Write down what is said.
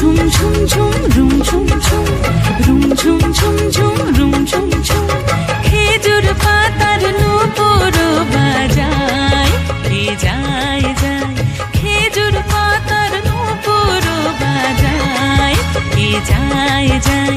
ঝুম ঝুম রুম ঝুম ঝুম, রুম ঝুম ঝুম ঝুম, রুম ঝুম ঝুম। খেজুর পাতার নূপুর বাজায়, কে যায় যায়। খেজুর পাতার নূপুর বাজায়, কে যায় যায়।